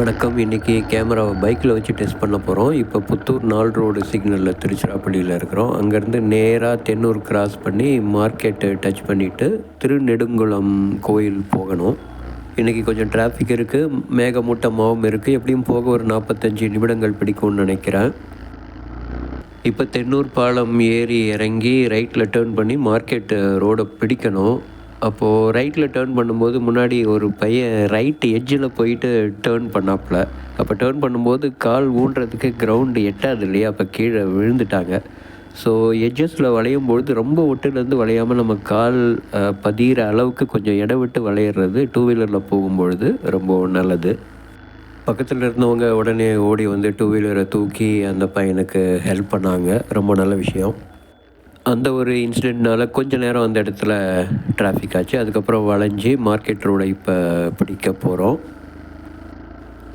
வணக்கம். இன்றைக்கி கேமராவை பைக்கில் வச்சு டெஸ்ட் பண்ண போகிறோம் இப்போ புத்தூர் நாள் ரோடு சிக்னலில் திருச்சிராப்பள்ளியில் இருக்கிறோம். அங்கேருந்து நேராக தென்னூர் கிராஸ் பண்ணி மார்க்கெட்டு டச் பண்ணிவிட்டு திருநெடுங்குளம் கோயில் போகணும். இன்றைக்கி கொஞ்சம் டிராஃபிக் இருக்குது மேகமூட்டமாகவும் இருக்குது எப்படியும் போக ஒரு நாற்பத்தஞ்சு நிமிடங்கள் பிடிக்கும்னு நினைக்கிறேன். இப்போ தென்னூர் பாலம் ஏறி இறங்கி ரைட்டில் டேர்ன் பண்ணி மார்க்கெட்டு ரோடை பிடிக்கணும். அப்போது ரைட்டில் டேர்ன் பண்ணும்போது முன்னாடி ஒரு பையன் ரைட் எட்ஜில் போயிட்டு டேர்ன் பண்ணாப்புல. அப்போ டேர்ன் பண்ணும்போது கால் ஊன்றதுக்கு கிரவுண்டு எட்டாது இல்லையா? அப்போ கீழே விழுந்துட்டாங்க. ஸோ எட்ஜஸில் வளையும் பொழுது ரொம்ப ஒட்டுலேருந்து வளையாமல் நம்ம கால் பதிகிற அளவுக்கு கொஞ்சம் இடம் விட்டு வளையிறது டூ வீலரில் போகும்பொழுது ரொம்ப நல்லது. பக்கத்தில் இருந்தவங்க உடனே ஓடி வந்து டூ வீலரை தூக்கி அந்த பையனுக்கு ஹெல்ப் பண்ணாங்க. ரொம்ப நல்ல விஷயம். அந்த ஒரு இன்சிடெண்ட்னால் கொஞ்சம் நேரம் அந்த இடத்துல டிராஃபிக் ஆச்சு. அதுக்கப்புறம் வளைஞ்சி மார்க்கெட் ரோடை இப்போ பிடிக்க போகிறோம்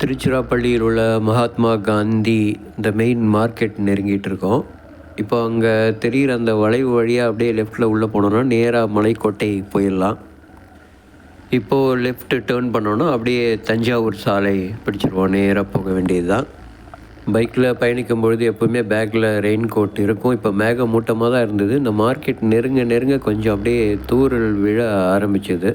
திருச்சிராப்பள்ளியில் உள்ள மகாத்மா காந்தி இந்த மெயின் மார்க்கெட் நெருங்கிட்டு இருக்கோம். இப்போ அங்கே தெரிகிற அந்த வளைவு வழியாக அப்படியே லெஃப்ட்டில் உள்ளே போனோன்னா நேராக மலைக்கோட்டை போயிடலாம். இப்போது லெஃப்ட்டு டேர்ன் பண்ணோன்னா அப்படியே தஞ்சாவூர் சாலை பிடிச்சிருவோம். நேராக போக வேண்டியது தான் பைக்கில் பயணிக்கும் பொழுது எப்போவுமே பேக்கில் ரெயின் கோட் இருக்கும். இப்போ மேக மூட்டமாக தான் இருந்தது. இந்த மார்க்கெட் நெருங்க நெருங்க கொஞ்சம் அப்படியே தூரல் விழ ஆரம்பிச்சது.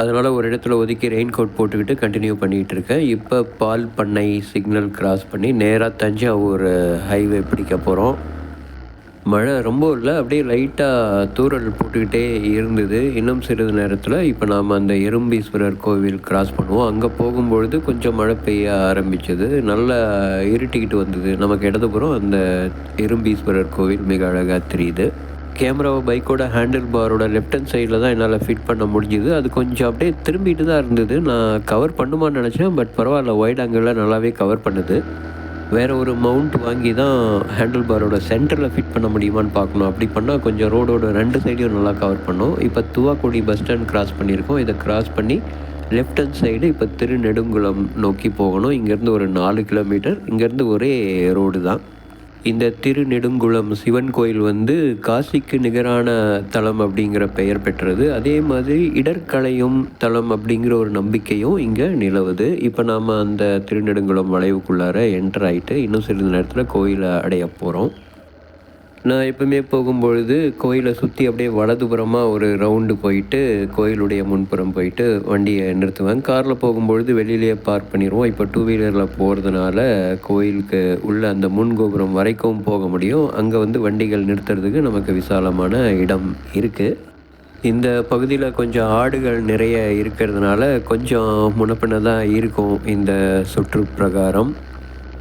அதனால் ஒரு இடத்துல ஒதுக்கி ரெயின் கோட் போட்டுக்கிட்டு கண்டினியூ பண்ணிகிட்டு இருக்கேன். இப்போ பால் பண்ணை சிக்னல் கிராஸ் பண்ணி நேராக தஞ்சாவூர் ஹைவே பிடிக்க போகிறோம் மழை ரொம்ப இல்லை அப்படியே லைட்டாக தூறல் போட்டுக்கிட்டே இருந்தது. இன்னும் சிறிது நேரத்தில் இப்போ நாம் அந்த எறும்பீஸ்வரர் கோவில் கிராஸ் பண்ணுவோம். அங்கே போகும்பொழுது கொஞ்சம் மழை பெய்ய ஆரம்பிச்சது. நல்லா இருட்டிக்கிட்டு வந்தது. நமக்கு இடதுபுறம் அந்த எறும்பீஸ்வரர் கோவில் மிக அழகாக தெரியுது. கேமராவை பைக்கோட ஹேண்டில் பாரோட லெஃப்ட் ஹேண்ட் சைடில் தான் என்னால் ஃபிட் பண்ண முடிஞ்சுது. அது கொஞ்சம் அப்படியே திரும்பிட்டு தான் இருந்தது. நான் கவர் பண்ணுமான்னு நினச்சேன் பட் பரவாயில்ல ஒயிட் ஆங்கிளில் நல்லாவே கவர் பண்ணுது. வேறு ஒரு மவுண்ட் வாங்கி தான் ஹேண்டில் பாரோட சென்டரில் ஃபிட் பண்ண முடியுமான்னு பார்க்கணும். அப்படி பண்ணால் கொஞ்சம் ரோடோட ரெண்டு சைடையும் நல்லா கவர் பண்ணும். இப்போ துவாக்குடி பஸ் ஸ்டாண்ட் கிராஸ் பண்ணியிருக்கோம். இதை கிராஸ் பண்ணி லெஃப்ட் ஹண்ட் சைடு இப்போ திருநெடுங்குளம் நோக்கி போகணும். இங்கேருந்து ஒரு நாலு கிலோமீட்டர் இங்கேருந்து ஒரே ரோடு தான். இந்த திருநெடுங்குளம் சிவன் கோயில் வந்து காசிக்கு நிகரான தலம் அப்படிங்கிற பெயர் பெற்றது. அதே மாதிரி இடர்கலையும் தலம் அப்படிங்கிற ஒரு நம்பிக்கையும் இங்கே நிலவுது. இப்போ நாம் அந்த திருநெடுங்குளம் வளைவுக்குள்ளார என்டர் ஆகிட்டு இன்னும் சிறிது நேரத்தில் கோயிலை அடைய போகிறோம் நான் எப்பவுமே போகும்பொழுது கோயிலை சுற்றி அப்படியே வலதுபுறமாக ஒரு ரவுண்டு போயிட்டு கோயிலுடைய முன்புறம் போயிட்டு வண்டியை நிறுத்துவேன். காரில் போகும்பொழுது வெளியிலேயே பார்க் பண்ணிடுவோம் இப்போ டூ வீலரில் போகிறதுனால கோயிலுக்கு உள்ள அந்த முன் கோபுரம் வரைக்கும் போக முடியும். அங்கே வந்து வண்டிகள் நிறுத்துறதுக்கு நமக்கு விசாலமான இடம் இருக்குது இந்த பகுதியில் கொஞ்சம் ஆடுகள் நிறைய இருக்கிறதுனால கொஞ்சம் முனப்பினதாக இருக்கும் இந்த சுற்று பிரகாரம்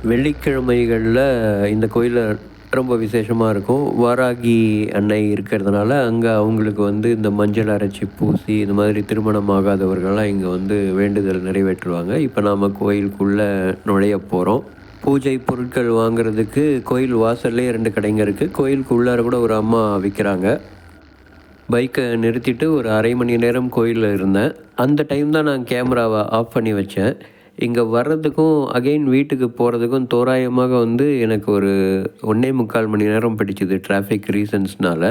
வெள்ளிக்கிழமைகளில் இந்த கோயிலில் ரொம்ப விசேஷமாக இருக்கும். வாராகி அன்னை இருக்கிறதுனால அங்கே அவங்களுக்கு வந்து இந்த மஞ்சள் அரைச்சி பூசி இந்த மாதிரி திருமணம் ஆகாதவர்கள்லாம் இங்கே வந்து வேண்டுதல் நிறைவேற்றுவாங்க. இப்போ நாம் கோயிலுக்குள்ளே நுழைய போகிறோம் பூஜை பொருட்கள் வாங்குறதுக்கு கோயில் வாசல்லே ரெண்டு கடைங்க இருக்குது கோயிலுக்கு உள்ளார கூட ஒரு அம்மா விற்கிறாங்க பைக்கை நிறுத்திட்டு ஒரு அரை மணி நேரம் கோயிலில் இருந்தேன். அந்த டைம் தான் நான் கேமராவை ஆஃப் பண்ணி வச்சேன். இங்கே வர்றதுக்கும் அகைன் வீட்டுக்கு போகிறதுக்கும் தோராயமாக வந்து எனக்கு ஒரு ஒன்றே முக்கால் மணி நேரம் பிடிச்சிது டிராஃபிக் ரீசன்ஸ்னால்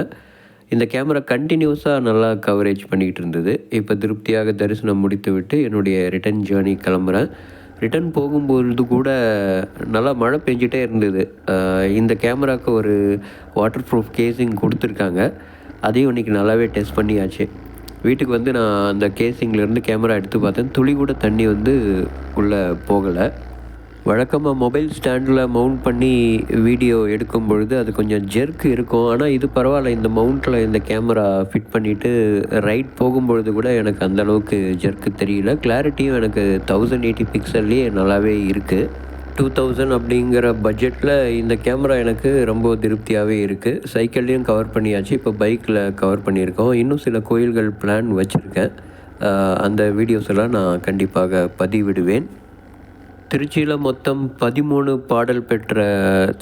இந்த கேமரா கண்டினியூஸாக நல்லா கவரேஜ் பண்ணிக்கிட்டு இருந்தது. இப்போ திருப்தியாக தரிசனம் முடித்து விட்டு என்னுடைய ரிட்டர்ன் ஜேர்னி கிளம்புறேன். ரிட்டர்ன் போகும்பொழுது கூட நல்லா மழை பெஞ்சிட்டே இருந்தது. இந்த கேமராவுக்கு ஒரு வாட்டர் ப்ரூஃப் கேஸிங் கொடுத்துருக்காங்க. அதையும் இன்றைக்கி நல்லாவே டெஸ்ட் பண்ணியாச்சு. வீட்டுக்கு வந்து நான் அந்த கேசிங்லேருந்து கேமரா எடுத்து பார்த்தேன். துளி கூட தண்ணி வந்து உள்ளே போகலை. வழக்கமாக மொபைல் ஸ்டாண்டில் மவுண்ட் பண்ணி வீடியோ எடுக்கும் பொழுது அது கொஞ்சம் ஜெர்க் இருக்கும். ஆனால் இது பரவாயில்ல. இந்த மவுண்ட்டில் இந்த கேமரா ஃபிட் பண்ணிவிட்டு ரைட் போகும்பொழுது கூட எனக்கு அந்தளவுக்கு ஜெர்க்கு தெரியல. கிளாரிட்டியும் எனக்கு தௌசண்ட் எயிட்டி பிக்சல்லையே நல்லாவே இருக்குது டூ தௌசண்ட் அப்படிங்கிற பட்ஜெட்டில் இந்த கேமரா எனக்கு ரொம்ப திருப்தியாகவே இருக்குது சைக்கிள்லேயும் கவர் பண்ணியாச்சு. இப்போ பைக்கில் கவர் பண்ணியிருக்கோம். இன்னும் சில கோயில்கள் பிளான் வச்சுருக்கேன். அந்த வீடியோஸ் எல்லாம் நான் கண்டிப்பாக பதிவிடுவேன். திருச்சியில் மொத்தம் பதிமூணு பாடல் பெற்ற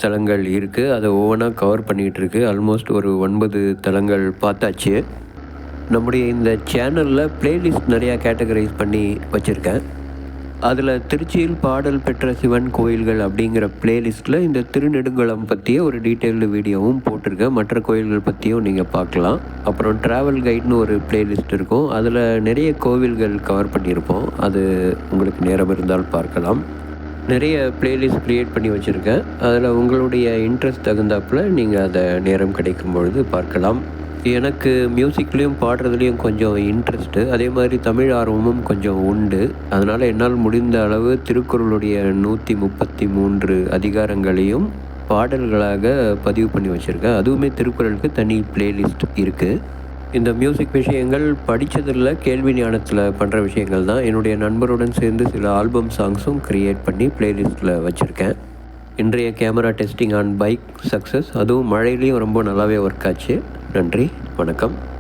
தலங்கள் இருக்குது அதை ஒவ்வொன்றா கவர் பண்ணிகிட்டு இருக்கு. ஆல்மோஸ்ட் ஒரு ஒன்பது தலங்கள் பார்த்தாச்சு. நம்முடைய இந்த சேனலில் ப்ளேலிஸ்ட் நிறையா கேட்டகரைஸ் பண்ணி வச்சுருக்கேன். அதில் திருச்சியில் பாடல் பெற்ற சிவன் கோயில்கள் அப்படிங்கிற பிளேலிஸ்ட்டில் இந்த திருநெடுங்குளம் பற்றிய ஒரு டீட்டெயில்டு வீடியோவும் போட்டிருக்கேன். மற்ற கோயில்கள் பற்றியும் நீங்கள் பார்க்கலாம். அப்புறம் ட்ராவல் கைட்னு ஒரு பிளேலிஸ்ட் இருக்கும். அதில் நிறைய கோவில்கள் கவர் பண்ணியிருப்போம். அது உங்களுக்கு நேரம் இருந்தால் பார்க்கலாம். நிறைய பிளேலிஸ்ட் க்ரியேட் பண்ணி வச்சுருக்கேன். அதில் உங்களுடைய இன்ட்ரெஸ்ட் தகுந்தாப்பில் நீங்கள் அதை நேரம் கிடைக்கும் பொழுது பார்க்கலாம். எனக்கு மியூசிக்லேயும் பாடுறதுலேயும் கொஞ்சம் இன்ட்ரெஸ்ட்டு அதே மாதிரி தமிழ் ஆர்வமும் கொஞ்சம் உண்டு. அதனால் என்னால் முடிந்த அளவு திருக்குறளுடைய நூற்றி முப்பத்தி மூன்று அதிகாரங்களையும் பாடல்களாக பதிவு பண்ணி வச்சுருக்கேன். அதுவுமே திருக்குறளுக்கு தனி பிளேலிஸ்ட் இருக்குது இந்த மியூசிக் விஷயங்கள் படித்ததில் கேள்வி ஞானத்தில் பண்ணுற விஷயங்கள் தான். என்னுடைய நண்பருடன் சேர்ந்து சில ஆல்பம் சாங்ஸும் க்ரியேட் பண்ணி பிளேலிஸ்ட்டில் வச்சுருக்கேன். இன்றைய camera testing on bike success அதுவும் மழையிலையும் ரொம்ப நல்லாவே ஒர்க் ஆச்சு. நன்றி வணக்கம்.